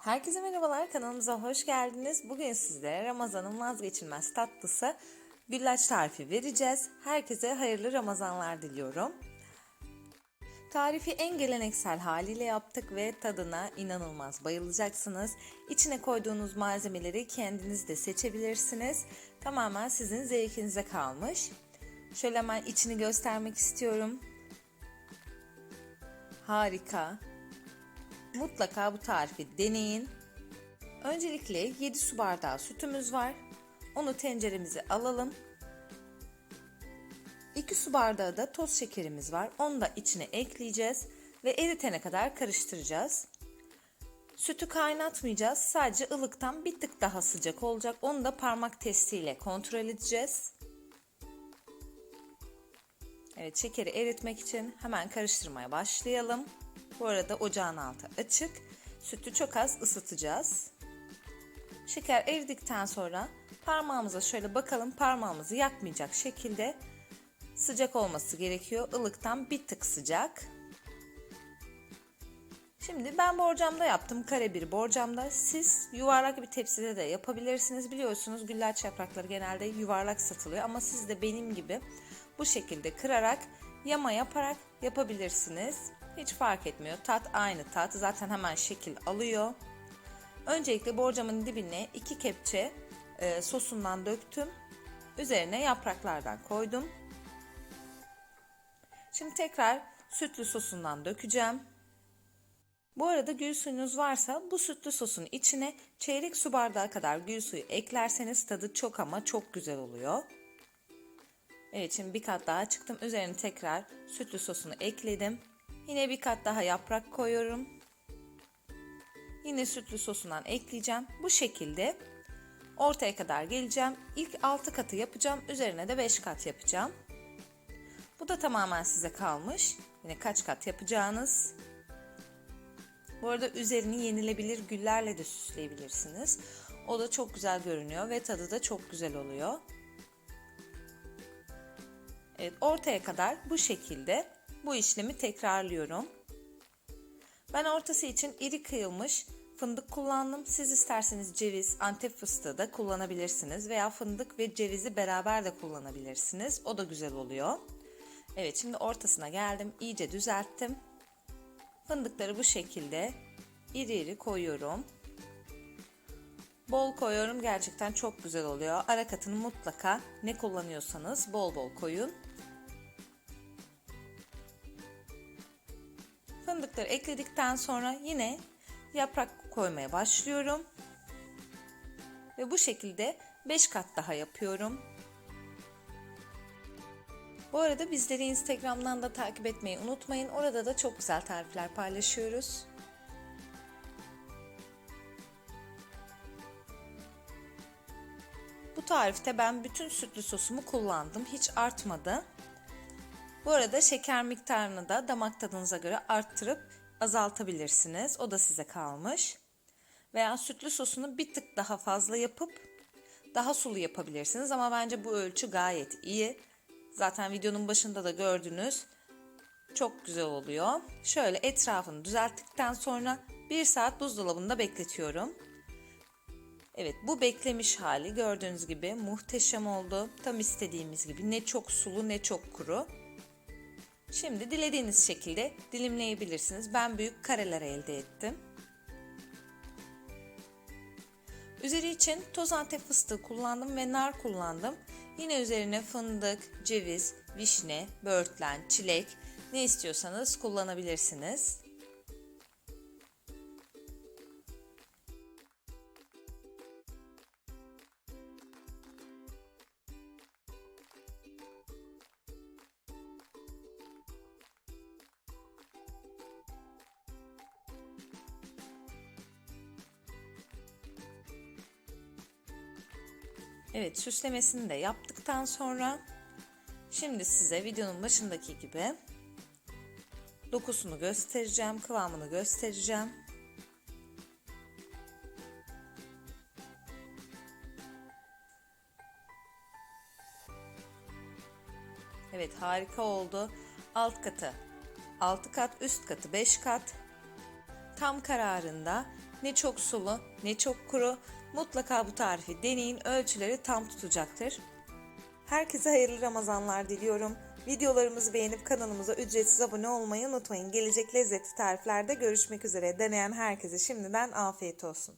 Herkese merhabalar, kanalımıza hoş geldiniz. Bugün sizlere Ramazan'ın vazgeçilmez tatlısı güllaç tarifi vereceğiz. Herkese hayırlı Ramazanlar diliyorum. Tarifi en geleneksel haliyle yaptık ve tadına inanılmaz bayılacaksınız. İçine koyduğunuz malzemeleri kendiniz de seçebilirsiniz. Tamamen sizin zevkinize kalmış. Şöyle hemen içini göstermek istiyorum. Harika. Mutlaka bu tarifi deneyin. Öncelikle 7 su bardağı sütümüz var. Onu tenceremize alalım. 2 su bardağı da toz şekerimiz var. Onu da içine ekleyeceğiz ve eritene kadar karıştıracağız. Sütü kaynatmayacağız. Sadece ılıktan bir tık daha sıcak olacak. Onu da parmak testiyle kontrol edeceğiz. Evet şekeri eritmek için hemen karıştırmaya başlayalım. Bu arada ocağın altı açık. Sütü çok az ısıtacağız. Şeker eridikten sonra parmağımıza şöyle bakalım parmağımızı yakmayacak şekilde sıcak olması gerekiyor. Ilıktan bir tık sıcak. Şimdi ben borcamda yaptım. Kare bir borcamda. Siz yuvarlak bir tepside de yapabilirsiniz. Biliyorsunuz güllaç yaprakları genelde yuvarlak satılıyor. Ama siz de benim gibi bu şekilde kırarak yama yaparak yapabilirsiniz. Hiç fark etmiyor. Tat aynı tat. Zaten hemen şekil alıyor. Öncelikle borcamın dibine iki kepçe e, sosundan döktüm. Üzerine yapraklardan koydum. Şimdi tekrar sütlü sosundan dökeceğim. Bu arada gül suyunuz varsa bu sütlü sosun içine çeyrek su bardağı kadar gül suyu eklerseniz tadı çok ama çok güzel oluyor. Evet şimdi bir kat daha çıktım. Üzerine tekrar sütlü sosunu ekledim. Yine bir kat daha yaprak koyuyorum. Yine sütlü sosundan ekleyeceğim. Bu şekilde ortaya kadar geleceğim. İlk 6 katı yapacağım. Üzerine de 5 kat yapacağım. Bu da tamamen size kalmış. Yine kaç kat yapacağınız. Bu arada üzerini yenilebilir güllerle de süsleyebilirsiniz. O da çok güzel görünüyor ve tadı da çok güzel oluyor. Evet ortaya kadar bu şekilde bu işlemi tekrarlıyorum. Ben ortası için iri kıyılmış fındık kullandım. Siz isterseniz ceviz, antep fıstığı da kullanabilirsiniz veya fındık ve cevizi beraber de kullanabilirsiniz. O da güzel oluyor. Evet şimdi ortasına geldim. İyice düzelttim. Fındıkları bu şekilde iri iri koyuyorum. Bol koyuyorum gerçekten çok güzel oluyor. Ara katını mutlaka ne kullanıyorsanız bol bol koyun. Fındıkları ekledikten sonra yine yaprak koymaya başlıyorum. Ve bu şekilde 5 kat daha yapıyorum. Bu arada bizleri Instagram'dan da takip etmeyi unutmayın. Orada da çok güzel tarifler paylaşıyoruz. Bu tarifte ben bütün sütlü sosumu kullandım. Hiç artmadı. Bu arada şeker miktarını da damak tadınıza göre arttırıp azaltabilirsiniz. O da size kalmış. Veya sütlü sosunu bir tık daha fazla yapıp daha sulu yapabilirsiniz. Ama bence bu ölçü gayet iyi. Zaten videonun başında da gördünüz. Çok güzel oluyor. Şöyle etrafını düzelttikten sonra bir saat buzdolabında bekletiyorum. Evet bu beklemiş hali gördüğünüz gibi muhteşem oldu. Tam istediğimiz gibi ne çok sulu ne çok kuru. Şimdi dilediğiniz şekilde dilimleyebilirsiniz. Ben büyük kareler elde ettim. Üzeri için toz antep fıstığı kullandım ve nar kullandım. Yine üzerine fındık, ceviz, vişne, böğürtlen, çilek ne istiyorsanız kullanabilirsiniz. Evet süslemesini de yaptıktan sonra şimdi size videonun başındaki gibi dokusunu göstereceğim, kıvamını göstereceğim. Evet harika oldu. Alt katı 6 kat, üst katı 5 kat. Tam kararında Ne çok sulu, ne çok kuru. Mutlaka bu tarifi deneyin. Ölçüleri tam tutacaktır. Herkese hayırlı Ramazanlar diliyorum. Videolarımızı beğenip kanalımıza ücretsiz abone olmayı unutmayın. Gelecek lezzetli tariflerde görüşmek üzere. Deneyen herkese şimdiden afiyet olsun.